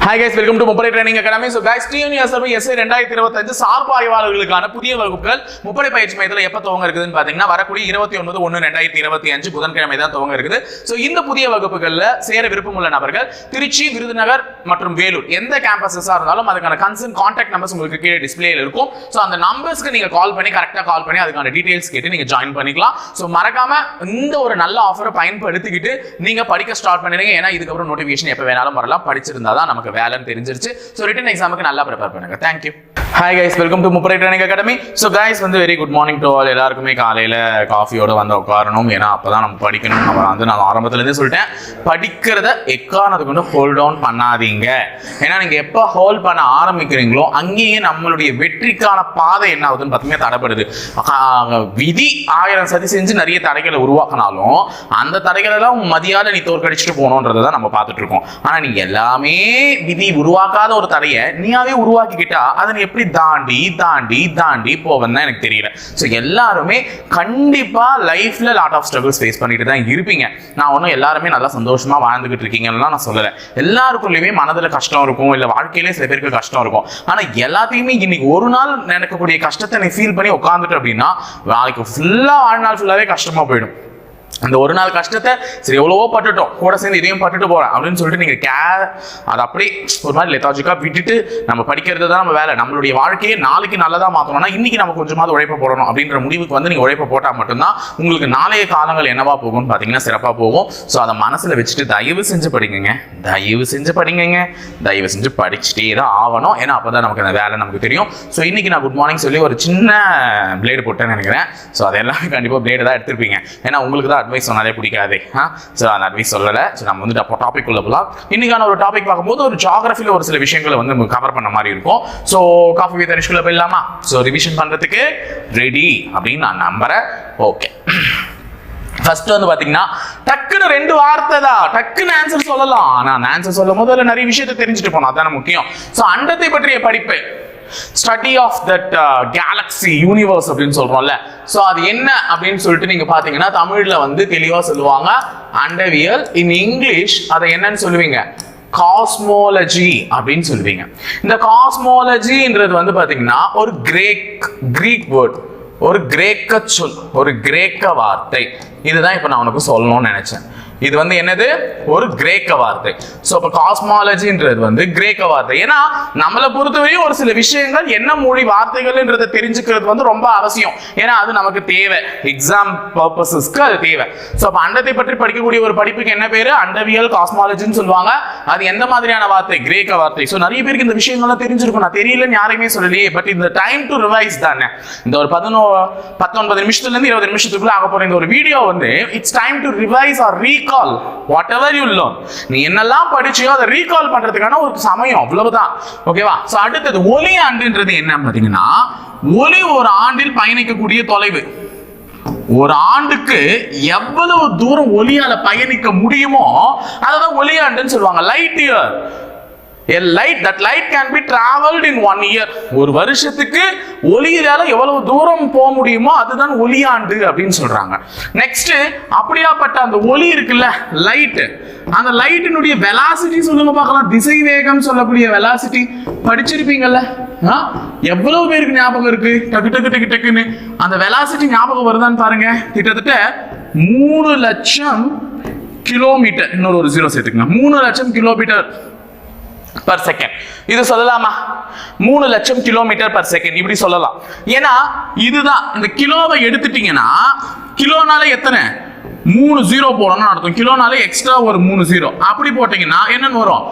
Hi guys welcome to Muppadai training academy so guys TNSRB SI ரெண்டாயிரத்தி இருபத்தஞ்சு சார்பு ஆய்வாளர்களுக்கான புதிய வகுப்புகள் முப்படை பயிற்சி மையத்தில் எப்போ துவங்க இருக்குதுன்னு பார்த்தீங்கன்னா வரக்கூடிய இருபத்தி ஒன்பது ஒன்று ரெண்டாயிரத்தி இருபத்தி அஞ்சு புதன்கிழமை தான் துவங்க இருக்குது. ஸோ இந்த புதிய வகுப்புகளில் சேர விருப்பமுள்ள நபர்கள் திருச்சி விருதுநகர் மற்றும் வேலூர். எந்த கேம்பஸஸாக இருந்தாலும் அதுக்கான கன்சர்ன் கான்டாக்ட் நம்பர்ஸ் உங்களுக்கு கீழே டிஸ்பிளேயில் இருக்கும். ஸோ அந்த நம்பர்ஸ்க்கு நீங்கள் கால் பண்ணி கரெக்டாக கால் பண்ணி அதுக்கான டீட்டெயில்ஸ் கேட்டு நீங்கள் ஜாயின் பண்ணிக்கலாம். ஸோ மறக்காமல் இந்த ஒரு நல்ல ஆஃபரை பயன்படுத்திக்கிட்டு நீங்கள் படிக்க ஸ்டார்ட் பண்ணிடுங்க. ஏன்னா இதுக்கப்புறம் நோட்டிஃபிகேஷன் எப்போ வேணாலும் வரலாம். படிச்சிருந்தா தான் நமக்கு வேலைன்னு தெரிஞ்சிருச்சு. ஸோ ரிட்டன் எக்ஸாமுக்கு நல்லா ப்ரிப்பேர் பண்ணுங்க. Thank you hi guys welcome to Muppadai training academy so guys வந்து very good morning to all எல்லாருக்குமே காலையில் காஃபியோடு வந்து உட்காரணும். ஏன்னா அப்போ தான் நம்ம படிக்கணும். நம்ம வந்து நான் ஆரம்பத்துலேருந்தே சொல்லிட்டேன். படிக்கிறத எக்காரணத்துக்கு கொண்டு ஹோல்ட் டவுன் பண்ணாதீங்க. ஏன்னா நீங்கள் எப்போ ஹோல்ட் பண்ண ஆரம்பிக்கிறீங்களோ அங்கேயே நம்மளுடைய வெற்றிக்கான பாதை என்ன ஆகுதுன்னு பார்த்தீங்கன்னா தடைப்படுது விதி ஆயிரம் சதி செஞ்சு நிறைய தடைகளை உருவாக்கினாலும் அந்த தடைகளெல்லாம் மதியாத நீ தோற்கடிச்சிட்டு போகணுன்றதை தான் நம்ம பார்த்துட்டு இருக்கோம். நீங்கள் எல்லாமே விதி உருவாக்காத ஒரு தடையை நீயாவே உருவாக்கிக்கிட்டா அதை நீ எப்படி தாண்டி தாண்டி தாண்டி போவன்னு தான் எனக்கு தெரியல. ஸோ எல்லாருமே கண்டிப்பாக லைஃப்ல லாட் ஆஃப் ஸ்ட்ரகிள்ஸ் ஃபேஸ் பண்ணிட்டு தான் இருப்பீங்க. நான் ஒன்றும் எல்லாருமே நல்லா சந்தோஷமா வாழ்ந்துகிட்டு இருக்கீங்கன்னு நான் சொல்லலை. எல்லாருக்குள்ளேயுமே மனதில் கஷ்டம் இருக்கும் இல்லை வாழ்க்கையிலே சில பேருக்கு கஷ்டம் இருக்கும். ஆனால் எல்லாத்தையுமே இன்னைக்கு ஒரு நாள் நினைக்கக்கூடிய கஷ்டத்தை நீ ஃபீல் பண்ணி உட்காந்துட்டு அப்படின்னா நாளைக்கு ஃபுல்லாக வாழ்நாள் ஃபுல்லாகவே கஷ்டமாக போயிடும். அந்த ஒரு நாள் கஷ்டத்தை சரி எவ்வளவோ பட்டுட்டோம். கூட சேர்ந்து இதையும் பட்டுட்டு போறேன் அப்படின்னு சொல்லிட்டு நீங்க கே அதை அப்படியே ஒரு மாதிரி லெத்தாஜிக்கா விட்டுட்டு நம்ம படிக்கிறது தான் நம்ம வேலை. நம்மளுடைய வாழ்க்கையை நாளைக்கு நல்லதா மாத்தணும்னா இன்னைக்கு நம்ம கொஞ்சமாவது உழைப்ப போடணும் அப்படின்ற முடிவுக்கு வந்து நீங்க உழைப்ப போட்டா மட்டும்தான் உங்களுக்கு நாளைய காலங்கள் என்னவா போகும்னு பாத்தீங்கன்னா சிறப்பா போகும். ஸோ அதை மனசுல வச்சுட்டு தயவு செஞ்சு படிங்கங்க. தயவு செஞ்சு படிங்கங்க. தயவு செஞ்சு படிச்சுட்டே தான் ஆகணும். ஏன்னா அப்பதான் நமக்கு அந்த வேலை நமக்கு தெரியும். ஸோ இன்னைக்கு நான் குட் மார்னிங் சொல்லி ஒரு சின்ன பிளேடு போட்டேன்னு நினைக்கிறேன். ஸோ அதெல்லாம் கண்டிப்பாக பிளேடு தான் எடுத்திருப்பீங்க. ஏன்னா உங்களுக்கு தான் அட்வைஸ் சொன்னாலே பிடிக்காது. ஆ? ஸோ அந்த அட்வைஸ் சொல்லலை. ஸோ நம்ம வந்துட்டு அப்போ டாபிக் உள்ள போகலாம் இன்னைக்கான ஒரு டாபிக் பார்க்கும்போது ஒரு ஜாகிரஃபியில் ஒரு சில விஷயங்களை வந்து நம்ம கவர் பண்ண மாதிரி இருக்கும். ஸோ காஃபி வித் அரிஷ்குள்ள போயிடலாமா? ஸோ ரிவிஷன் பண்ணுறதுக்கு ரெடி அப்படின்னு நான் நம்புறேன். ஓகே ஃபர்ஸ்ட் வந்து பாத்தீங்கன்னா டக்குன்னு ரெண்டு வார்த்தை தான். டக்குன்னு ஆன்சர் சொல்லலாம். ஆனா ஆன்சர் சொல்லும் போது நிறைய விஷயத்தை தெரிஞ்சுட்டு போனோம் அதான முக்கியம். ஸோ அண்டத்தை பற்றிய படிப்பு. Study of that galaxy universe அப்படின்னு சொல்றோம்ல. ஸோ அது என்ன அப்படின்னு சொல்லிட்டு நீங்க பாத்தீங்கன்னா தமிழ்ல வந்து தெளிவா சொல்லுவாங்க அண்டவியல் இன் இங்கிலீஷ் அதை என்னன்னு சொல்லுவீங்க? காஸ்மோலஜி அப்படின்னு சொல்லுவீங்க. இந்த காஸ்மோலஜின்றது வந்து பாத்தீங்கன்னா ஒரு கிரேக் கிரீக் வேர்ட் ஒரு கிரேக்க சொல் ஒரு கிரேக்க வார்த்தை. இதுதான் இப்போ நான் உனக்கு சொல்லணும்னு நினைச்சேன். இது வந்து என்னது? ஒரு கிரேக்க வார்த்தை. ஸோ இப்போ காஸ்மாலஜின்றது வந்து கிரேக்க வார்த்தை. ஏன்னா நம்மளை பொறுத்தவரையும் ஒரு சில விஷயங்கள் என்ன மொழி வார்த்தைகள்ன்றதை தெரிஞ்சுக்கிறது வந்து ரொம்ப அவசியம். ஏன்னா அது நமக்கு தேவை. எக்ஸாம் பர்பஸஸ்க்கு அது தேவை. ஸோ அப்போ அண்டத்தை பற்றி படிக்கக்கூடிய ஒரு படிப்புக்கு என்ன பேர்? அண்டவியல் காஸ்மாலஜின்னு சொல்லுவாங்க. அது எந்த மாதிரியான வார்த்தை? கிரேக்க வார்த்தை. ஸோ நிறைய பேருக்கு இந்த விஷயங்கள்லாம் தெரிஞ்சிருக்கும். நான் தெரியலன்னு யாருமே சொல்லலையே. பட் இந்த டைம் டு ரிவைஸ் தானே. இந்த ஒரு பதினோ பத்தொன்பது நிமிஷத்துலேருந்து இருபது நிமிஷத்துக்குள்ள ஆக போகிற இந்த ஒரு வீடியோ வந்து it's time to revise or recall whatever you learn நீ என்னெல்லாம் படிச்சியோ அதை ரீகால் பண்றதுக்கான ஒரு சமயம். அவ்வளவுதான். ஓகேவா ஸோ அடுத்தது ஒலி ஆண்டுன்றது என்ன பார்த்தீங்கன்னா ஒலி ஒரு ஆண்டில் பயணிக்கக்கூடிய தொலைவு. ஒரு ஆண்டுக்கு எவ்வளவு தூரம் ஒலியால பயணிக்க முடியுமோ அதான் ஒலியாண்டுன்னு சொல்லுவாங்க. Light year a light that light can be traveled in one year ஒரு வருஷத்துக்கு ஒளியால எவ்வளவு தூரம் போக முடியுமோ அதுதான் ஒளியாண்டு அப்படின்னு சொல்றாங்க. நெக்ஸ்ட் அப்படியாப்பட்ட அந்த ஒளி இருக்குல்ல லைட் அந்த லைட்டினுடைய வெலாசிட்டி சொல்லுங்க பார்க்கலாம். திசை வேகம் சொல்லக்கூடிய வெலாசிட்டி படிச்சிருப்பீங்கல்ல? ஆ? எவ்வளவு பேருக்கு ஞாபகம் இருக்கு? டக்கு டக்கு டக்கு டக்குன்னு. அந்த வெலாசிட்டி ஞாபகம் வருதான்னு பாருங்க. கிட்டத்தட்ட மூணு லட்சம் கிலோமீட்டர். இன்னொரு ஒரு ஜீரோ சேர்த்துக்கங்க. மூணு லட்சம் கிலோமீட்டர். பர் செகண்ட் இது சொல்லலாமா? மூணு லட்சம் கிலோமீட்டர் பர் செகண்ட் இப்படி சொல்லலாம். ஏன்னா இதுதான் இந்த கிலோவை எடுத்துட்டீங்கன்னா கிலோனால எத்தனை? மூணு ஜீரோ போடணும்னு நடத்தும் கிலோனால எக்ஸ்ட்ரா ஒரு மூணு ஜீரோ அப்படி போட்டீங்கன்னா என்னன்னு வரும்?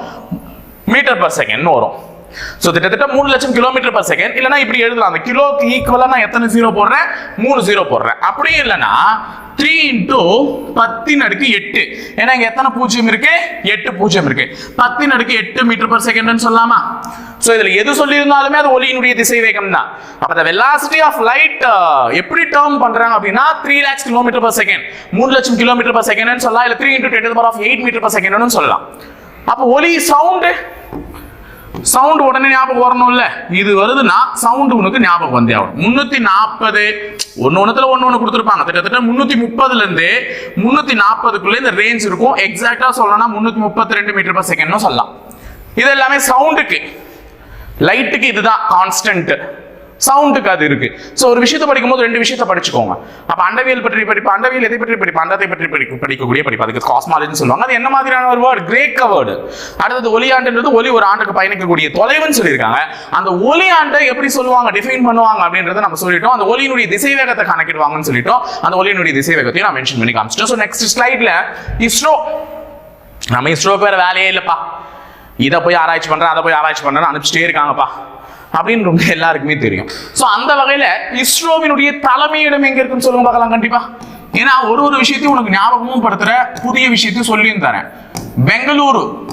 மீட்டர் பர் செகண்ட்னு வரும். ஸோ கிட்டத்தட்ட மூணு லட்சம் கிலோமீட்டர் பர் செகண்ட் இல்லைன்னா இப்படி எழுதலாம். அந்த கிலோக்கு ஈக்குவலாக நான் எத்தனை ஜீரோ போடுறேன்? மூணு ஜீரோ போடுறேன். அப்படியும் இல்லைன்னா த்ரீ இன்டூ பத்தின் அடுக்கு எட்டு. ஏன்னா இங்க எத்தனை பூஜ்ஜியம் இருக்கு? எட்டு பூஜ்ஜியம் இருக்கு. பத்தின் அடுக்கு எட்டு மீட்டர் பர் செகண்ட்னு சொல்லலாமா ஸோ இதில் எது சொல்லியிருந்தாலுமே அது ஒளியினுடைய திசை வேகம் தான். அப்போ த வெலாசிட்டி ஆஃப் லைட் எப்படி டேர்ம் பண்ணுறாங்க அப்படின்னா three lakhs kilometre per second மூணு லட்சம் கிலோமீட்டர் பர் செகண்ட்னு சொல்லலாம். இல்லை three into ten power of eight metre per செகண்ட்னு சொல்லலாம். அப்போ ஒலி சவுண்டு சவுண்ட் உடனே ஞாபகம் வரணும்ல. இது வருதுன்னா சவுண்ட் உனக்கு ஞாபகம் வந்தே ஆகும் முன்னூத்தி நாற்பது ஒன்னு ஒண்ணுத்துல ஒன்னு ஒண்ணு கொடுத்துருப்பாங்க. கிட்டத்தட்ட முன்னூத்தி முப்பதுல இருந்து முன்னூத்தி நாற்பதுக்குள்ள இந்த ரேஞ்ச் இருக்கும். எக்ஸாக்டா சொல்லணும்னா முன்னூத்தி முப்பத்தி ரெண்டு மீட்டர் பர் செகண்ட்னு சொல்லலாம். இது எல்லாமே சவுண்டுக்கு லைட்டுக்கு இதுதான் கான்ஸ்டன்ட் சவுண்டுக்கு அது இருக்கு. ஸோ ஒரு விஷயத்தை படிக்கும்போது ரெண்டு விஷயத்தை படிச்சுக்கோங்க. அப்போ அண்டவியல் பற்றி படிப்பு அண்டவியல் எதை பற்றி படிப்பு அண்டத்தை பற்றி படிக்க படிக்கக்கூடிய படிப்பு. அதுக்கு காஸ்மாலஜின்னு சொல்லுவாங்க. அது என்ன மாதிரியான ஒரு வேர்டு கிரேக்க வேர்டு அடுத்தது ஒலியாண்டுன்றது ஒலி ஒரு ஆண்டுக்கு பயணிக்கக்கூடிய தொலைவுன்னு சொல்லியிருக்காங்க. அந்த ஒலி ஆண்டை எப்படி சொல்லுவாங்க டிஃபைன் பண்ணுவாங்க அப்படின்றத நம்ம சொல்லிட்டோம். அந்த ஒலியினுடைய திசை வேகத்தை கணக்கிடுவாங்கன்னு சொல்லிட்டோம். அந்த ஒலியினுடைய திசை வேகத்தையும் நான் மென்ஷன் பண்ணி காமிச்சிட்டோம். ஸோ நெக்ஸ்ட் ஸ்லைட்ல இஸ்ரோ. நம்ம இஸ்ரோ பேர் வேலையே இல்லைப்பா. இதை போய் ஆராய்ச்சி பண்ணுறேன் அதை போய் ஆராய்ச்சி பண்ணுறேன்னு அனுப்பிச்சிட்டே இருக்காங்கப்பா. அப்படின்னு ரொம்ப எல்லாருக்குமே தெரியும். ஸோ அந்த வகையில இஸ்ரோவினுடைய தலைமையிடம் எங்க இருக்குன்னு சொல்லுங்க பார்க்கலாம் கண்டிப்பா. ஏன்னா ஒரு ஒரு விஷயத்தையும் உனக்கு ஞாபகமும் படுத்துற புதிய விஷயத்தையும் சொல்லியும் தரேன் பெங்களூரு.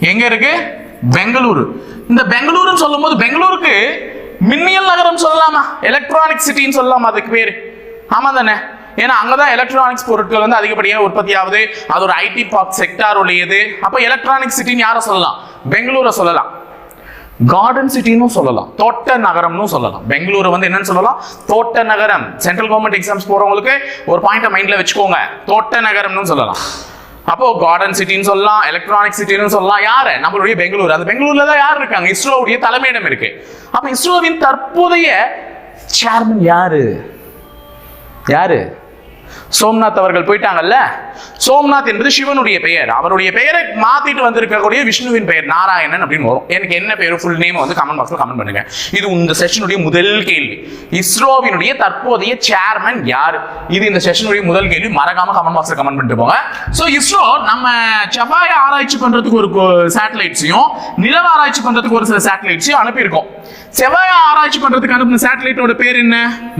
எங்க இருக்கு? பெங்களூரு. இந்த பெங்களூருன்னு சொல்லும் போது பெங்களூருக்கு மின்னியல் நகரம் சொல்லலாமா? எலக்ட்ரானிக் சிட்டின்னு சொல்லலாமா அதுக்கு பேரு? ஆமா தானே. ஏன்னா அங்கதான் எலக்ட்ரானிக்ஸ் பொருட்கள் வந்து அதிகப்படியாக உற்பத்தி ஆகுது. அது ஒரு ஐடி பார்க் செக்டார் உடையது. அப்போ எலக்ட்ரானிக் சிட்டின்னு யாரை சொல்லலாம்? பெங்களூரை சொல்லலாம். கார்டன் சிட்டின்னு சொல்லலாம். தோட்ட நகரம்னு சொல்லலாம். பெங்களூரு வந்து என்னன்னு சொல்லலாம்? தோட்ட நகரம். சென்ட்ரல் கவர்மெண்ட் எக்ஸாம்ஸ் போறவங்களுக்கு ஒரு பாயிண்ட் மைண்ட்ல வச்சுக்கோங்க. தோட்ட நகரம்னு சொல்லலாம். அப்போ கார்டன் சிட்டின்னு சொல்லலாம் எலக்ட்ரானிக் சிட்டின்னு சொல்லலாம். யாரு? நம்மளுடைய பெங்களூர். அந்த பெங்களூர்ல தான் யார் இருக்காங்க? இஸ்ரோவுடைய தலைமையிடம் இருக்கு. அப்ப இஸ்ரோவின் தற்போதைய சேர்மன் யாரு? யாரு? சோம்நாத் அவர்கள் போயிட்டாங்கல்ல? சோம்நாத் என்பது சிவனுடைய பெயர். அவருடைய பெயரை மாத்திட்டு வந்திருக்கக்கூடிய விஷ்ணுவின் பெயர் நாராயணன் அப்படின்னு வரும். எனக்கு என்ன பேர் ஃபுல் நேம் வந்து கமெண்ட் பாக்ஸ்ல கமெண்ட் பண்ணுங்க. இது இந்த செஷனுடைய முதல் கேள்வி. இஸ்ரோவினுடைய தற்போதைய சேர்மன் யார்? இது இந்த செஷனுடைய முதல் கேள்வி. மறக்காம கமெண்ட் பாக்ஸ்ல கமெண்ட் பண்ணிட்டு போங்க. சோ இஸ்ரோ நம்ம செவ்வாய் ஆராய்ச்சி பண்றதுக்கு ஒரு சேட்டலைட்ஸையும் நிலவ ஆராய்ச்சி பண்றதுக்கு ஒரு சில சேட்டலைட்ஸையும் அனுப்பியிருக்கோம். செவ்வாய் ஆராய்ச்சி பண்றதுக்கு அனுப்பின சேட்டலைட்டோட பேர் என்ன?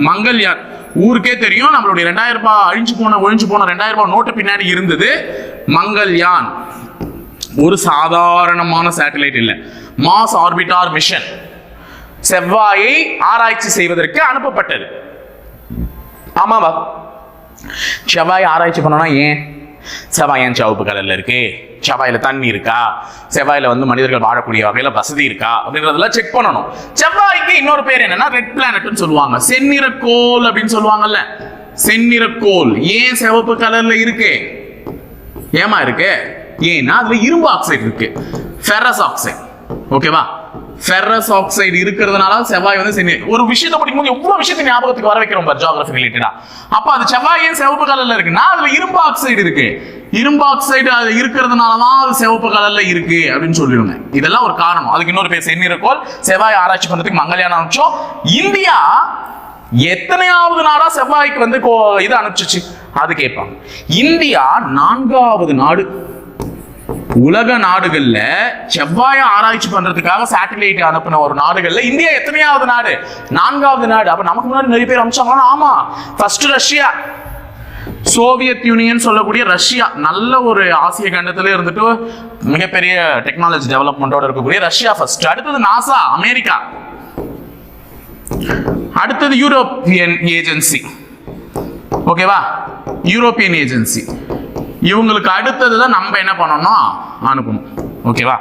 மங்கள்யான். ஊருக்கே தெரியும். நம்மளுடைய ரெண்டாயிரம் ரூபாய் அழிஞ்சு போன ஒழிஞ்சு போன ரெண்டாயிரம் ரூபாய் நோட்டு பின்னாடி இருந்தது மங்கள்யான். ஒரு சாதாரணமான சேட்டலைட் இல்லை. மாஸ் ஆர்பிட்டார் மிஷன் செவ்வாயை ஆராய்ச்சி செய்வதற்கு அனுப்பப்பட்டது. ஆமாவா? செவ்வாய் ஆராய்ச்சி பண்ணோம்னா ஏன்? செவ்வாய் ஏன் சிவப்பு கலரில் இருக்கு. செவ்வாயில தண்ணி இருக்கா? செவ்வாயில வந்து மனிதர்கள் வாழக்கூடிய வகையில் வசதி இருக்கா? அப்படின்றதெல்லாம் செக் பண்ணணும். செவ்வாய்க்கு இன்னொரு பேர் என்னன்னா ரெட் பிளானட்னு சொல்லுவாங்க. செந்நிறக்கோல் அப்படின்னு சொல்லுவாங்கல்ல. செந்நிறக்கோள். ஏன் சிவப்பு கலரில் இருக்கு? ஏமா இருக்கு? ஏன்னா அதில் இரும்பு ஆக்சைடு இருக்கு. ஃபெரஸ் ஆக்சைடு ஓகேவா ஃபெரஸ் ஆக்சைடு இருக்கிறதுனால செவ்வாய் வந்து சென்னி ஒரு விஷயத்தை படிக்கும்போது எவ்வளவு விஷயத்தை ஞாபகத்துக்கு வர வைக்கிறோம் பார் ஜியாகிரபி ரிலேட்டடா அப்ப அது செவ்வாய் ஏன் சிவப்பு கலர்ல இருக்குன்னா அதுல இரும்பு ஆக்சைடு இருக்கு. இரும்பு ஆக்சைடு அது இருக்கிறதுனால தான் அது சிவப்பு கலர்ல இருக்கு அப்படின்னு சொல்லிடுங்க. இதெல்லாம் ஒரு காரணம். அதுக்கு இன்னொரு பேர் செந்நிறக்கோள் செவ்வாய் ஆராய்ச்சி பண்றதுக்கு மங்கல்யானம் அனுப்பிச்சோம். இந்தியா எத்தனையாவது நாடா செவ்வாய்க்கு வந்து கோ- இது அனுப்பிச்சிச்சு? அது கேட்பாங்க. இந்தியா நான்காவது நாடு உலக நாடுகள்ல செவ்வாய ஆராய்ச்சி பண்றதுக்காக சேட்டலைட் அனுப்பின ஒரு நாடுகள்ல இந்தியா எத்தனையாவது நாடு? நான்காவது நாடு. அப்ப நமக்கு முன்னாடி நிறைய பேர் அனுப்பிச்சாங்களா ஆமா. First Russia. சோவியத் யூனியன் சொல்லக்கூடிய ரஷ்யா. நல்ல ஒரு ஆசிய கண்டத்துல இருந்துட்டு மிகப்பெரிய டெக்னாலஜி டெவலப்மெண்டோட இருக்கக்கூடிய ரஷ்யா ஃபர்ஸ்ட் அடுத்தது நாசா அமெரிக்கா. அடுத்தது யூரோப்பியன் ஏஜென்சி ஓகேவா யூரோப்பியன் ஏஜென்சி இவங்களுக்கு அடுத்தது தான் நம்ம என்ன பண்ணணும் அனுப்பணும். ஓகேவா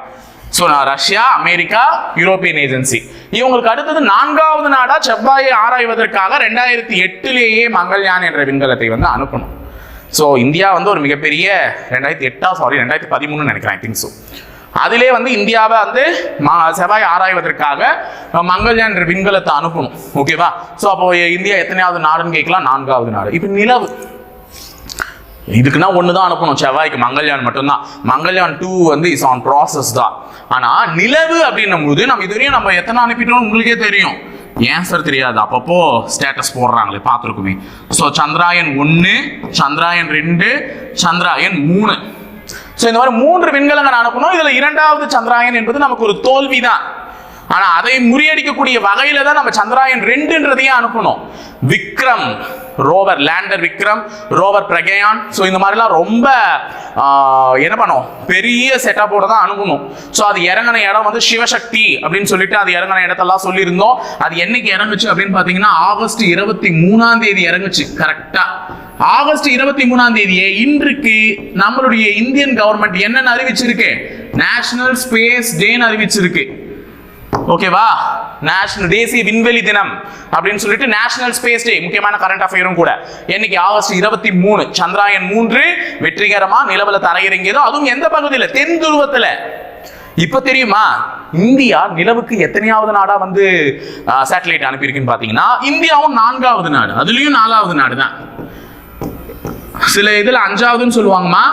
ஸோ நான் ரஷ்யா அமெரிக்கா யூரோப்பியன் ஏஜென்சி இவங்களுக்கு அடுத்தது நான்காவது நாடா செவ்வாயை ஆராய்வதற்காக ரெண்டாயிரத்தி எட்டுலேயே மங்கள்யான் என்ற விண்கலத்தை வந்து அனுப்பணும். ஸோ இந்தியா வந்து ஒரு மிகப்பெரிய ரெண்டாயிரத்தி எட்டா சாரி ரெண்டாயிரத்தி பதிமூணு நினைக்கிறேன் ஐ திங்க் ஸோ அதிலே வந்து இந்தியாவை வந்து செவ்வாய் ஆராய்வதற்காக மங்கள்யான் என்ற விண்கலத்தை அனுப்பணும். ஓகேவா ஸோ அப்போ இந்தியா எத்தனையாவது நாடுன்னு கேட்கலாம்? நான்காவது நாடு. இப்போ நிலவு. இதுக்குன்னா ஒன்று தான் அனுப்பணும். செவ்வாய்க்கு மங்கள்யான் மட்டும்தான். மங்கள்யான் டூ வந்து இஸ் ஆன் ப்ராசஸ் தான். ஆனால் நிலவு அப்படின்னும் போது நம்ம இதுவரையும் நம்ம எத்தனை அனுப்பிட்டோம்னு உங்களுக்கே தெரியும். ஏன்சர் தெரியாது? அப்பப்போ ஸ்டேட்டஸ் போடுறாங்களே பார்த்துருக்குமே. ஸோ சந்திராயன் ஒன்று சந்திராயன் ரெண்டு சந்திராயன் மூணு. ஸோ இந்த மாதிரி மூன்று விண்கலங்கள் அனுப்பணும். இதில் இரண்டாவது சந்திராயன் என்பது நமக்கு ஒரு தோல்வி தான் ஆனா அதை முறியடிக்கக்கூடிய வகையில தான் நம்ம சந்திராயன் ரெண்டுன்றதையும் அனுப்பணும். Vikram rover lander Vikram rover Pragyan. So இந்த மாதிரிலாம் ரொம்ப என்ன பண்ணும்? பெரிய செட்டப்போட தான் அனுப்பணும் ஸோ அது இறங்கின இடம் வந்து சிவசக்தி அப்படின்னு சொல்லிட்டு அது இறங்கின இடத்தெல்லாம் சொல்லியிருந்தோம். அது என்னைக்கு இறங்குச்சு அப்படின்னு பார்த்தீங்கன்னா ஆகஸ்ட் இருபத்தி மூணாம் தேதி இறங்குச்சு கரெக்டா ஆகஸ்ட் இருபத்தி மூணாம் தேதியே இன்றைக்கு நம்மளுடைய இந்தியன் கவர்மெண்ட் என்னென்ன அறிவிச்சிருக்கு? நேஷனல் ஸ்பேஸ் டேன்னு அறிவிச்சிருக்கு. ஓகேவா நேஷனல் தேசிய விண்வெளி தினம் அப்படின்னு சொல்லிட்டு நேஷனல் ஸ்பேஸ் டே முக்கியமான கரண்ட் அஃபேரும் கூட. என்னைக்கு ஆகஸ்ட் இருபத்தி மூணு சந்திராயன் மூன்று வெற்றிகரமா நிலவில் தரையிறங்கியதோ அதுவும் எந்த பகுதியில்? தென் துருவத்தில். இப்ப தெரியுமா? இந்தியா நிலவுக்கு எத்தனையாவது நாடா வந்து சேட்டலைட் அனுப்பியிருக்குன்னு பாத்தீங்கன்னா இந்தியாவும் நான்காவது நாடு. அதுலயும் நாலாவது நாடு தான் சில இதுல அஞ்சாவதுன்னு சொல்லுவாங்கம்மா.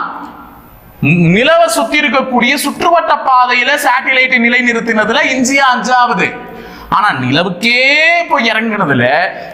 நிலவை சுத்தி இருக்கக்கூடிய சுற்றுவட்ட பாதையில சேட்டிலைட் நிலை நிறுத்தினதுல இந்தியா அஞ்சாவது. ஆனா நிலவுக்கே போய் இறங்குனதுல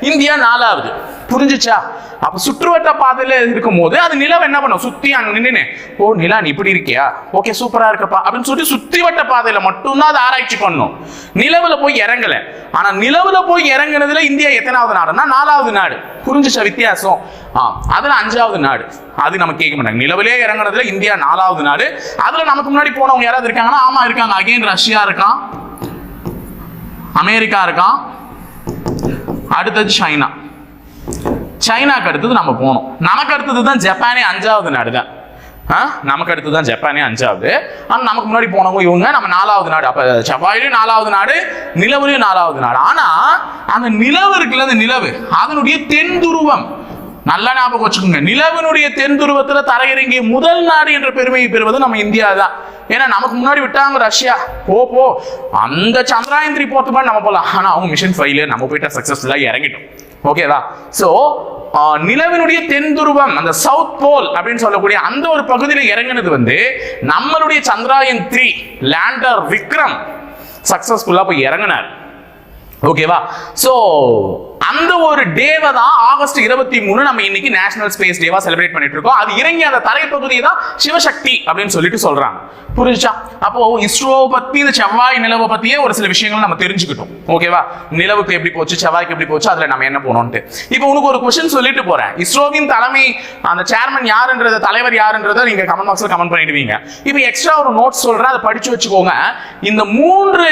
இந்தியா நாலாவது. புரிஞ்சுச்சா? அப்ப சுற்றுவட்ட பாதையில இருக்கும்போது அது நிலவு என்ன பண்ணும்? சுத்தி அங்க நின்று ஓ நிலா நீ இப்படி இருக்கியா? ஓகே சூப்பரா இருக்கப்பா. அப்படின்னு சொல்லி சுற்றி வட்ட பாதையில மட்டும்தான் அதை ஆராய்ச்சி பண்ணும். நிலவுல போய் இறங்கல. ஆனா நிலவுல போய் இறங்குனதுல இந்தியா எத்தனாவது நாடுன்னா நாலாவது நாடு. புரிஞ்சுச்சா வித்தியாசம்? ஆ அதுல அஞ்சாவது நாடு. அது நம்ம கேட்க மாட்டாங்க. நிலவிலே இறங்குனதுல இந்தியா நாலாவது நாடு. அதுல நமக்கு முன்னாடி போனவங்க யாராவது இருக்காங்கன்னா ஆமா இருக்காங்க. அகைன் ரஷ்யா இருக்கான். அமெரிக்கா இருக்கான் அடுத்தது சைனா. சைனாக்கு அடுத்தது நம்ம போனோம் நமக்கு அடுத்தது தான் ஜப்பானே அஞ்சாவது நாடு தான். ஆ? நமக்கு அடுத்து தான் ஜப்பானே அஞ்சாவது. ஆனால் நமக்கு முன்னாடி போனவங்க இவங்க நம்ம நாலாவது நாடு. அப்போ செவ்வாயிலையும் நாலாவது நாடு நிலவுலையும் நாலாவது நாடு. ஆனால் அந்த நிலவு இருக்குல்ல அந்த நிலவு? அதனுடைய தென் துருவம். நல்லா ஞாபகம் வச்சுக்கோங்க. நிலவினுடைய தென் துருவத்தில் தரையிறங்கிய முதல் நாடு என்ற பெருமையை பெறுவது நம்ம இந்தியா தான் ஏன்னா நமக்கு முன்னாடி விட்டாங்க ரஷ்யா. போ போ. அந்த சந்திராயன் த்ரீ போறது மாதிரி நம்ம போகலாம் ஆனா அவங்க மிஷன் ஃபைல நம்ம போயிட்டா சக்சஸ்ஃபுல்லா இறங்கிட்டோம். ஓகேவா சோ நிலவினுடைய தென் துருவம் அந்த சவுத் போல் அப்படின்னு சொல்லக்கூடிய அந்த ஒரு பகுதியில் இறங்குனது வந்து நம்மளுடைய சந்திராயன் த்ரீ லேண்டர் விக்ரம் சக்சஸ்ஃபுல்லா போய் இறங்கினார். ஓகேவா சோ அந்த ஒரு டேவை தான் ஆகஸ்ட் இருபத்தி மூணு நம்ம இன்னைக்கு நேஷனல் ஸ்பேஸ் டேவா செலிப்ரேட் பண்ணிட்டு இருக்கோம் அது இறங்கி அந்த தலைப்பகுதியை தான் சிவசக்தி அப்படின்னு சொல்லிட்டு சொல்றாங்க. புரிஞ்சா அப்போ இஸ்ரோ பத்தி இந்த செவ்வாய் நிலவை பத்தியே ஒரு சில விஷயங்கள் நம்ம தெரிஞ்சுக்கிட்டோம். ஓகேவா நிலவுக்கு எப்படி போச்சு? செவ்வாய்க்கு எப்படி போச்சு? அதுல நம்ம என்ன போனோம்ட்டு இப்போ உனக்கு ஒரு கொஸ்டின் சொல்லிட்டு போறேன். இஸ்ரோவின் தலைமை அந்த சேர்மன் யாருன்றத தலைவர் யாருன்றத நீங்க கமெண்ட் பாக்ஸ்ல கமெண்ட் பண்ணிடுவீங்க. இப்போ எக்ஸ்ட்ரா ஒரு நோட் சொல்றேன் அதை படிச்சு வச்சுக்கோங்க. இந்த மூன்று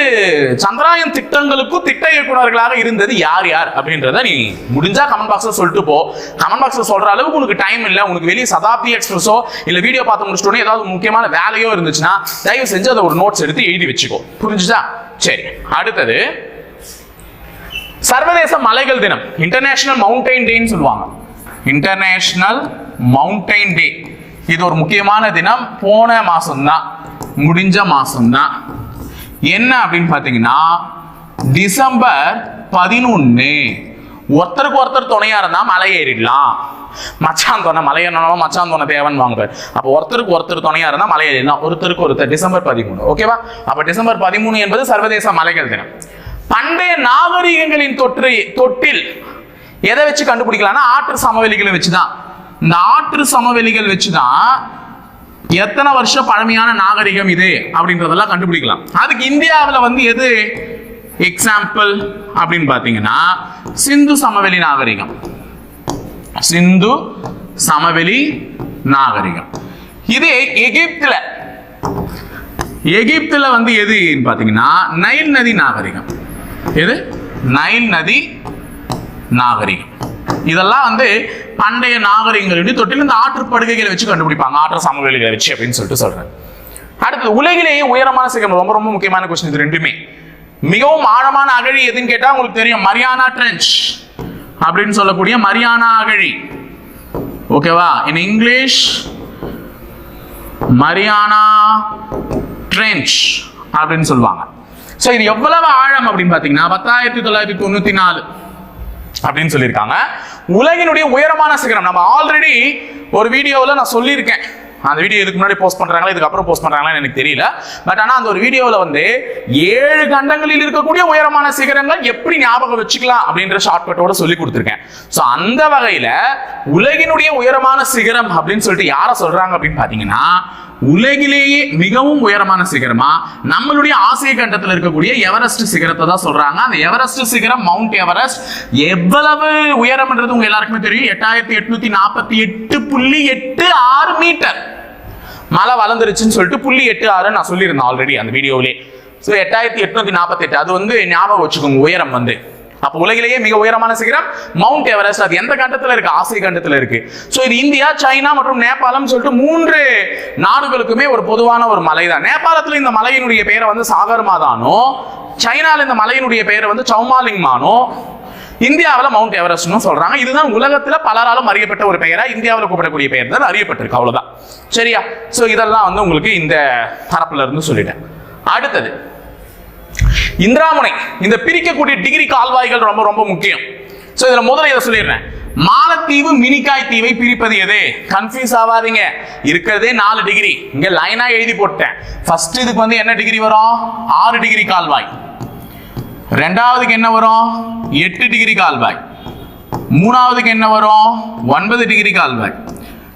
சந்திராயன் திட்டங்களுக்கும் திட்ட இயக்குனர்களாக இருந்தது யார் யார்? அப்படின்றத நீ முடிஞ்சா கமெண்ட் பாக்ஸ்ல சொல்லிட்டு போ. கமெண்ட் பாக்ஸ்ல சொல்ற அளவுக்கு உனக்கு டைம் இல்ல. உனக்கு வெளியே சதாப்தி எக்ஸ்பிரஸோ இல்ல வீடியோ பார்த்து முடிச்சிட்டோன்னே ஏதாவது முக்கியமான வேலையோ இருந்துச்சுன்னா தயவு செஞ்சு அதை ஒரு நோட்ஸ் எடுத்து எழுதி வச்சுக்கோ. புரிஞ்சுதா? சரி. அடுத்தது சர்வதேச மலைகள் தினம். இன்டர்நேஷனல் மவுண்டைன் டேன்னு சொல்லுவாங்க. இன்டர்நேஷனல் மவுண்டைன் டே இது ஒரு முக்கியமான தினம். போன மாசம்தான். முடிஞ்ச மாசம்தான். என்ன அப்படின்னு பார்த்தீங்கன்னா டிசம்பர் பதினொன்று ஒருத்தருக்கு ஒருத்தர் துணையா இருந்தா மலை ஏறிடலாம். மச்சான் துணை மலை ஏறினாலும் மச்சான் துணை தேவைன்னு வாங்குவார். அப்போ ஒருத்தருக்கு ஒருத்தர் துணையா இருந்தா மலை ஏறிடலாம். ஒருத்தருக்கு ஒருத்தர் டிசம்பர் பதிமூணு ஓகேவா அப்ப டிசம்பர் பதிமூணு என்பது சர்வதேச மலைகள் தினம். பண்டைய நாகரிகங்களின் தொற்று தொட்டில் எதை வச்சு கண்டுபிடிக்கலாம்னா ஆற்று சமவெளிகளை வச்சுதான். இந்த ஆற்று சமவெளிகள் வச்சுதான் எத்தனை வருஷம் பழமையான நாகரிகம் இது அப்படின்றதெல்லாம் கண்டுபிடிக்கலாம். அதுக்கு இந்தியாவில் வந்து எது? எக்ஸாம்பிள் அப்படின்னு பார்த்தீங்கன்னா சிந்து சமவெளி நாகரிகம். சிந்து சமவெளி நாகரிகம். இது எகிப்துல எகிப்துல வந்து எதுன்னு பார்த்தீங்கன்னா நைல் நதி நாகரிகம். எது? நைல் நதி நாகரிகம். இதெல்லாம் வந்து பண்டைய நாகரிகங்களுடைய தொட்டில் இந்த ஆற்றுப்படுகைகளை வச்சு கண்டுபிடிப்பாங்க. ஆற்று சமவெளிகளை வச்சு அப்படின்னு சொல்லிட்டு சொல்றேன் அடுத்து உலகிலேயே உயரமான சிகரம் ரொம்ப ரொம்ப முக்கியமான கொஸ்டின் இது ரெண்டுமே. மிகவும் ஆழமான அகழி எதுன்னு கேட்டா உங்களுக்கு தெரியும். மரியானா ட்ரென்ச் அப்படின்னு சொல்லக்கூடிய மரியானா அகழி. ஓகேவா இன் இங்கிலீஷ் மரியானா ட்ரென்ச் அப்படின்னு சொல்லுவாங்க. ஸோ இது எவ்வளவு ஆழம் அப்படின்னு பார்த்தீங்கன்னா பத்தாயிரத்தி தொள்ளாயிரத்தி தொண்ணூற்றி நாலு அப்படின்னு சொல்லியிருக்காங்க. உலகினுடைய உயரமான சிகரம். நம்ம ஆல்ரெடி ஒரு வீடியோவில் நான் சொல்லியிருக்கேன். அந்த வீடியோ இதுக்கு முன்னாடி போஸ்ட் பண்றாங்களா இதுக்கப்புறம் போஸ்ட் பண்றாங்களான்னு எனக்கு தெரியல. பட் ஆனா அந்த ஒரு வீடியோவில் வந்து ஏழு கண்டங்களில் இருக்கக்கூடிய உயரமான சிகரங்கள் எப்படி ஞாபகம் வச்சுக்கலாம் அப்படின்ற ஷார்ட்கட்டோட சொல்லி கொடுத்துருக்கேன். ஸோ அந்த வகையில உலகினுடைய உயரமான சிகரம் அப்படின்னு சொல்லிட்டு யாரை சொல்றாங்க அப்படின்னு பார்த்தீங்கன்னா உலகிலேயே மிகவும் உயரமான சிகரமா நம்மளுடைய ஆசிய கண்டத்தில் இருக்கக்கூடிய எவரெஸ்ட் சிகரத்தை தான் சொல்றாங்க. அந்த எவரெஸ்ட் சிகரம் மவுண்ட் எவரெஸ்ட் எவ்வளவு உயரம்ன்றது உங்க எல்லாருக்குமே தெரியும். எட்டாயிரத்தி எட்நூத்தி நாற்பத்தி எட்டு புள்ளி எட்டு ஆறு மீட்டர். மழை வளர்ந்துருச்சுன்னு சொல்லிட்டு புள்ளி எட்டு ஆறு நான் சொல்லியிருந்தேன் ஆல்ரெடி அந்த வீடியோவிலே. ஸோ எட்டாயிரத்தி எட்நூத்தி நாற்பத்தெட்டு அது வந்து ஞாபகம் வச்சுக்கோங்க உயரம் வந்து. அப்போ உலகிலேயே மிக உயரமான சிகரம் மவுண்ட் எவரெஸ்ட் அது எந்த கண்டத்துல இருக்கு? ஆசிய கண்டத்துல இருக்கு. ஸோ இது இந்தியா சைனா மற்றும் நேபாளம் சொல்லிட்டு மூன்று நாடுகளுக்குமே ஒரு பொதுவான ஒரு மலை தான் நேபாளத்துல இந்த மலையினுடைய பெயரை வந்து சாகர்மாதானோ சைனால இந்த மலையினுடைய பெயரை வந்து சௌமாலிங்மானோ இந்தியாவில் மவுண்ட் எவரெஸ்ட்னு சொல்றாங்க. இதுதான் உலகத்தில் பலராலும் அறியப்பட்ட ஒரு பெயரா இந்தியாவில் கூப்பிடக்கூடிய பெயர். தான் அறியப்பட்டிருக்கு. அவ்வளவுதான். சரியா? ஸோ இதெல்லாம் வந்து உங்களுக்கு இந்த தரப்புல இருந்து சொல்லிட்டேன். அடுத்தது இந்திராமுனை. இந்த பிரிக்கக்கூடிய டிகிரி கால்வாய்கள் ரொம்ப ரொம்ப முக்கியம். ஸோ இதுல முதல்ல இதை சொல்லிடுறேன். மாலத்தீவு மினிக்காய் தீவை பிரிப்பது எது? கன்ஃபியூஸ் ஆகாதீங்க. இருக்கிறதே நாலு டிகிரி இங்க லைனா எழுதி போட்டேன். ஃபர்ஸ்ட் இதுக்கு வந்து என்ன டிகிரி வரும்? ஆறு டிகிரி கால்வாய். ரெண்டாவதுக்கு என்ன வரும்? எட்டு டிகிரி கால்வாய். மூணாவதுக்கு என்ன வரும்? ஒன்பது டிகிரி கால்வாய்.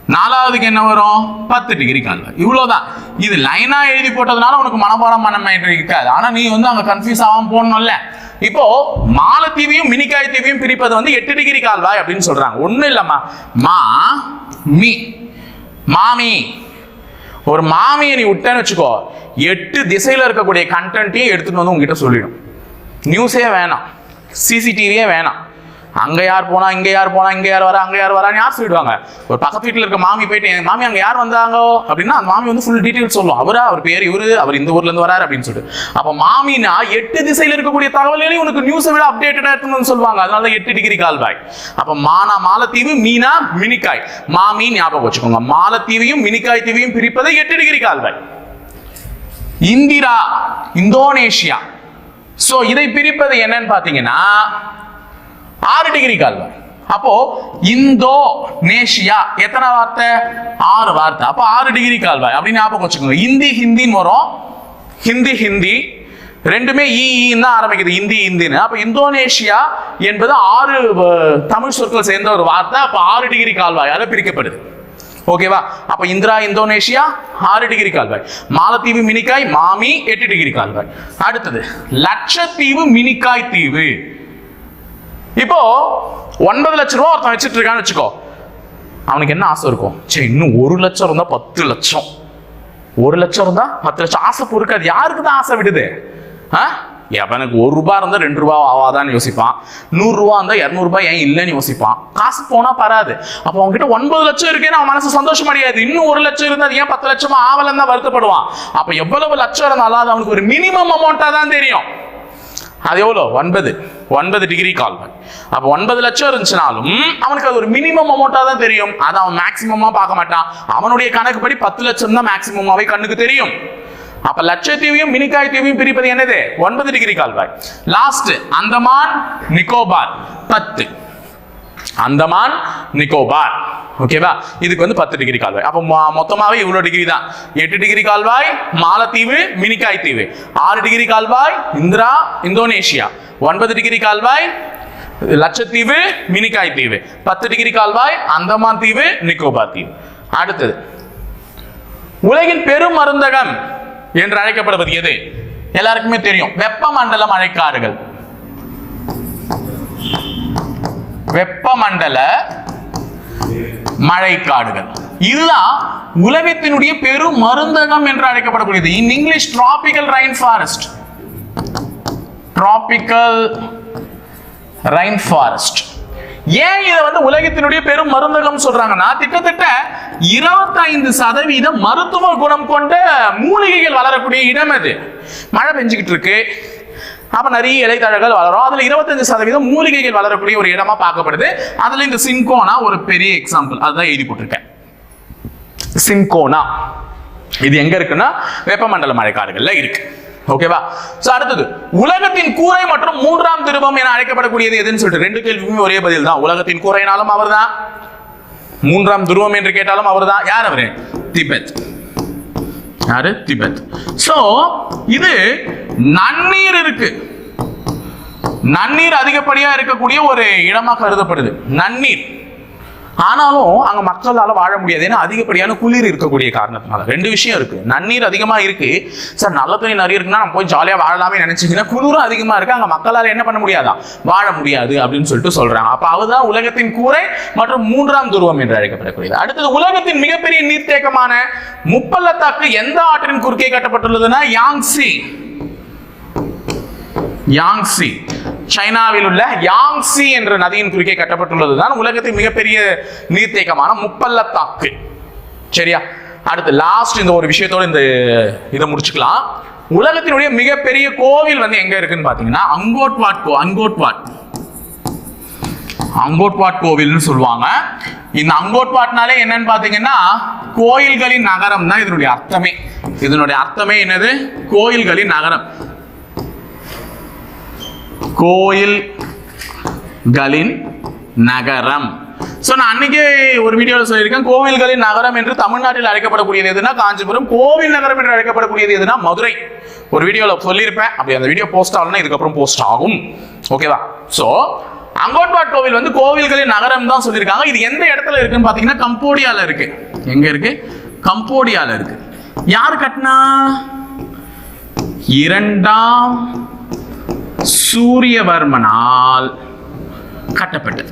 நாலாவதுக்கு என்ன வரும்? பத்து டிகிரி கால்வாய். இவ்வளோதான் இது லைனாக எழுதி போட்டதுனால உனக்கு மனப்பாடம் பண்ண மாதிரி இருக்காது. ஆனால் நீ வந்து அங்கே கன்ஃபியூஸ் ஆகாம போடணும்ல. இப்போ மாலத்தீவையும் மினிக்காய் தீவையும் பிரிப்பது வந்து எட்டு டிகிரி கால்வாய் அப்படின்னு சொல்றாங்க. ஒன்றும் இல்லைம்மா. மா மீ. மாமி. ஒரு மாமியை நீ விட்டேன்னு வச்சுக்கோ எட்டு திசையில் இருக்கக்கூடிய கண்டென்ட்டையும் எடுத்துட்டு வந்து உங்ககிட்ட சொல்லிடும். நியூஸே வேணாம். சிசிடிவியே வேணாம். அங்கே யார் போனா இங்கே யார் போனா இங்கே யார் வரா அங்கே யார் வரான்னு யார் சொல்லிடுவாங்க. ஒரு பக்கத்து வீட்டில் இருக்க மாமி போயிட்டு எங்கள் மாமி அங்கே யார் வந்தாங்க? அப்படின்னா அந்த மாமி வந்து ஃபுல் டீட்டெயில்ஸ் சொல்லும். அவரா? அவர் பேர் இவரு? அவர் இந்த ஊர்லேருந்து வரார் வராரு அப்படின்னு சொல்லிட்டு. அப்போ மாமினா எட்டு திசையில் இருக்கக்கூடிய தகவல்களையும் உனக்கு நியூஸை விட அப்டேட்டடாக இருக்கணும்னு சொல்லுவாங்க. அதனால தான் எட்டு டிகிரி கால்வாய். அப்போ மானா மாலத்தீவு மீனா மினிக்காய். மாமி ஞாபகம் வச்சுக்கோங்க. மாலத்தீவையும் மினிக்காய் தீவையும் பிரிப்பதை எட்டு டிகிரி கால்வாய். இந்திரா இந்தோனேஷியா. ஸோ இதை பிரிப்பது என்னன்னு பார்த்தீங்கன்னா ஆறு டிகிரி கால்வாய். அப்போ இந்தோ நேஷியா எத்தனை வார்த்தை? ஆறு வார்த்தை. அப்போ ஆறு டிகிரி கால்வாய். அப்படின்னு ஞாபகம் வச்சுக்கோங்க. இந்தி ஹிந்தின்னு வரும். ஹிந்தி ஹிந்தி. ரெண்டுமே ஈன்னு தான் ஆரம்பிக்குது. இந்தி இந்தின்னு. அப்போ இந்தோனேஷியா என்பது ஆறு தமிழ் சொற்கள் சேர்ந்த ஒரு வார்த்தை. அப்போ ஆறு டிகிரி கால்வாயால் பிரிக்கப்படுது. ஓகேவா அப்ப இந்திரா இந்தோனேஷியா ஆறு டிகிரி கால்வாய். மாலத்தீவு மினிக்காய் மாமி எட்டு டிகிரி கால்வாய். அடுத்தது லட்சத்தீவு மினிக்காய் தீவு. இப்போ ஒன்பது லட்ச ரூபா ஒருத்தன் வச்சுட்டு இருக்கான்னு வச்சுக்கோ. அவனுக்கு என்ன ஆசை இருக்கும்? சரி இன்னும் ஒரு லட்சம் இருந்தா பத்து லட்சம். ஒரு லட்சம் இருந்தா பத்து லட்சம். ஆசை பொறுக்காது. யாருக்கு தான் ஆசை விடுது? ஆ? எவனுக்கு ஒரு ரூபா இருந்தால் ரெண்டு ரூபா ஆவாதான்னு யோசிப்பான். நூறுரூவா இருந்தால் இரநூறுபா ஏன் இல்லைன்னு யோசிப்பான். காசு போனால் பராது. அப்போ அவன்கிட்ட ஒன்பது லட்சம் இருக்கேன்னு அவன் மனசு சந்தோஷம் அடையாது இன்னும் ஒரு லட்சம் இருந்தால் அது ஏன் பத்து லட்சமா ஆவலன்னு தான் வருத்தப்படுவான். அப்போ எவ்வளவு லட்சம் இருந்தாலும் அது அவனுக்கு ஒரு மினிமம் அமௌண்ட்டாக தான் தெரியும். அது எவ்வளோ ஒன்பது. ஒன்பது டிகிரி கால்வாய் அப்போ ஒன்பது லட்சம் இருந்துச்சுனாலும் அவனுக்கு அது ஒரு மினிமம் அமௌண்ட்டாக தான் தெரியும். அதை அவன் மேக்சிமமாக பார்க்க மாட்டான். அவனுடைய கணக்குப்படி பத்து லட்சம் தான் மேக்சிமமாவே கண்ணுக்கு தெரியும். அப்ப லட்சத்தீவையும் மினிக்காய் தீவையும் பிரிப்பது என்னது? ஒன்பது டிகிரி கால்வாய். லாஸ்ட் அந்தமான் நிக்கோபார். பத்து. அந்தமான் நிக்கோபார். ஓகேவா இதுக்கு வந்து பத்து டிகிரி கால்வாய். அப்போ மொத்தமாகவே மொத்தமாவே இவ்வளவு டிகிரி தான். எட்டு டிகிரி கால்வாய் மாலத்தீவு மினிக்காய் தீவு ஆறு டிகிரி கால்வாய் இந்திரா இந்தோனேஷியா. ஒன்பது டிகிரி கால்வாய் லட்சத்தீவு மினிக்காய் தீவு பத்து டிகிரி கால்வாய் அந்தமான் தீவு நிக்கோபார் தீவு. அடுத்தது. உலகின் பெரும் மருந்தகம் என்று அழைக்கப்படுவது எது? எல்லாருக்குமே தெரியும். வெப்பமண்டல மழைக்காடுகள் வெப்பமண்டல மழைக்காடுகள். இதுதான் உலகத்தினுடைய பெரும் மருந்தகம் என்று அழைக்கப்படக்கூடியது. In English tropical rain forest tropical rain forest ஏன் இதை வந்து உலகத்தினுடைய பெரும் மருந்தகம் சொல்றாங்கன்னா கிட்டத்தட்ட 25% சதவீதம் மருத்துவ குணம் கொண்ட மூலிகைகள் வளரக்கூடிய இடம் அது. மழை பெஞ்சுக்கிட்டு இருக்கு. அப்ப நிறைய இலைத்தழகள் வளரும். அதுல 25% சதவீதம் மூலிகைகள் வளரக்கூடிய ஒரு இடமா பார்க்கப்படுது. அதுல இந்த சின்கோனா ஒரு பெரிய எக்ஸாம்பிள் அதுதான் எழுதி போட்டிருக்கேன். சின்கோனா இது எங்க இருக்குன்னா வெப்பமண்டல மழைக்காடுகள்ல இருக்கு. ஓகேவா சோ அடுத்தது உலகத்தின் கூரை மற்றும் மூன்றாம் திருபம் என அழைக்கப்படக்கூடியது எதுன்னு சொல்லிட்டு ரெண்டு கேள்விக்குமே ஒரே பதில் தான். உலகத்தின் கூரைனாலும் அவர்தான். மூன்றாம் துருவம் என்று கேட்டாலும் அவர் தான் யார் அவரு? திபெத். யாரு? திபெத். சோ இது நன்னீர் இருக்கு. நன்னீர் அதிகப்படியா இருக்கக்கூடிய ஒரு இடமாக கருதப்படுது. நன்னீர். ஆனாலும் அங்க மக்களால் வாழ முடியாது. ஏன்னா அதிகப்படியான குளிர் இருக்கக்கூடிய காரணத்தினால. ரெண்டு விஷயம் இருக்கு. நன்னீர் அதிகமா இருக்கு. சார் நல்ல தண்ணி நிறைய இருக்குன்னா நம்ம போய் ஜாலியா வாழலாமே நினைச்சீங்கன்னா குளிரும் அதிகமா இருக்கு. அங்க மக்களால் என்ன பண்ண முடியாதா? வாழ முடியாது அப்படின்னு சொல்லிட்டு சொல்றாங்க. அப்ப அதுதான் உலகத்தின் கூரை மற்றும் மூன்றாம் துருவம் என்று அழைக்கப்படக்கூடியது. அடுத்தது உலகத்தின் மிகப்பெரிய நீர்த்தேக்கமான முப்பள்ளத்தாக்கு எந்த ஆற்றின் குறுக்கே கட்டப்பட்டுள்ளதுன்னா யாங்ஸி யாங்ஸி சைனாவில் உள்ள யாங்ஸி என்ற நதியின் குறுக்கே கட்டப்பட்டுள்ளதுதான் உலகத்தின் மிகப்பெரிய நீர்த்தேக்கமான முப்பள்ளத்தாக்கு. சரியா? அடுத்து லாஸ்ட் இந்த ஒரு விஷயத்தோட இந்த இதை முடிச்சுக்கலாம். உலகத்தினுடைய மிகப்பெரிய கோவில் வந்து எங்க இருக்குன்னு பாத்தீங்கன்னா அங்கோட்வாட் கோ அங்கோட்வாட். அங்கோட்வாட் கோவில்னு சொல்லுவாங்க. இந்த அங்கோட்வாட்னாலே என்னன்னு பாத்தீங்கன்னா கோயில்களின் நகரம் தான் இதனுடைய அர்த்தமே. இதனுடைய அர்த்தமே என்னது? கோயில்களின் நகரம். கோயில்களின் நகரம். ஸோ நான் அன்னைக்கே ஒரு வீடியோவில் சொல்லியிருக்கேன் கோவில்களின் நகரம் என்று தமிழ்நாட்டில் அழைக்கப்படக்கூடியது எதுனா காஞ்சிபுரம் கோவில் நகரம் என்று அழைக்கப்படக்கூடியது எதுனா மதுரை. ஒரு வீடியோவில் சொல்லியிருப்பேன். அப்படி அந்த வீடியோ போஸ்ட் ஆகலன்னா இதுக்கப்புறம் போஸ்ட் ஆகும். ஓகேவா ஸோ அங்கோட்பாட் கோவில் வந்து கோவில்களின் நகரம் தான் சொல்லியிருக்காங்க. இது எந்த இடத்துல இருக்குன்னு பார்த்தீங்கன்னா கம்போடியாவில் இருக்கு. எங்க இருக்கு? கம்போடியாவில் இருக்கு. யார் கட்டினா? இரண்டாம் சூரியவர்மனால் கட்டப்பட்டது.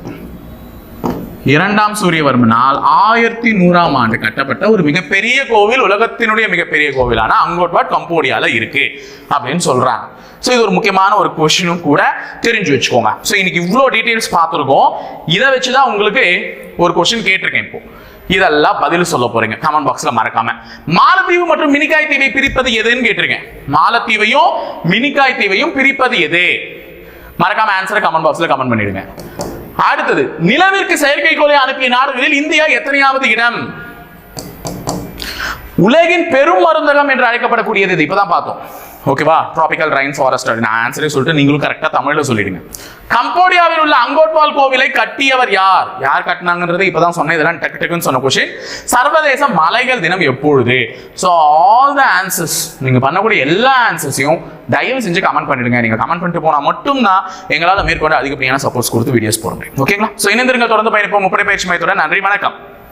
இரண்டாம் சூரியவர்மனால் ஆயிரத்தி நூறாம் ஆண்டு கட்டப்பட்ட ஒரு மிகப்பெரிய கோவில் உலகத்தினுடைய மிகப்பெரிய கோவிலான அங்கோட்வாட் கம்போடியால இருக்கு அப்படின்னு சொல்றாங்க. ஸோ இது ஒரு முக்கியமான ஒரு கொஷினும் கூட தெரிஞ்சு வச்சுக்கோங்க. ஸோ இன்னைக்கு இவ்வளோ டீட்டெயில்ஸ் பார்த்துருக்கோம். இதை வச்சு தான் உங்களுக்கு ஒரு கொஷின் கேட்டிருக்கேன் இப்போ. இதெல்லாம் பதில் சொல்ல போறீங்க. கமெண்ட் பாக்ஸ்ல மறக்காம. மாலத்தீவு மற்றும் மினிக்காய் தீவை பிரிப்பது எதுன்னு கேட்டிருக்கேன் மாலத்தீவையும் மினிக்காய் தீவையும் பிரிப்பது எது? மறக்காம ஆன்சரை கமெண்ட் பாக்ஸ்ல கமெண்ட் பண்ணிடுங்க. அடுத்தது நிலவிற்கு செயற்கைக்கோளை அனுப்பிய நாடுகளில் இந்தியா எத்தனையாவது இடம்? உலகின் பெரும் மருந்தகம் என்று அழைக்கப்படக்கூடியது இது. இப்பதான் பார்த்தோம். ஓகேவா ட்ராபிக்கல் ரைன் ஃபாரஸ்ட் நான் ஆன்சரே சொல்லிட்டு நீங்களும் கரெக்டாக தமிழில் சொல்லிடுங்க. கம்போடியாவில் உள்ள அங்கோட்வால் கோவிலை கட்டியவர் யார்? யார் கட்டினாங்கன்றது இப்பதான் சொன்னேன். இதெல்லாம் டக்கு டக்குன்னு சொன்ன கொஷின் சர்வதேச மலைகள் தினம் எப்பொழுது? ஸோ ஆல் த ஆன்சர்ஸ் நீங்கள் பண்ணக்கூடிய எல்லா ஆன்சர்ஸையும் தயவு செஞ்சு கமெண்ட் பண்ணிடுங்க. நீங்கள் கமெண்ட் பண்ணிட்டு போனால் மட்டும் தான் எங்களால் மேற்கொண்டு அதிகப்படியான சப்போர்ட்ஸ் கொடுத்து வீடியோஸ் போட முடியும். ஓகேங்களா ஸோ இணைந்திருங்க தொடர்ந்து பயணிப்போம். முப்படை பயிற்சி மையத்தோட நன்றி வணக்கம்.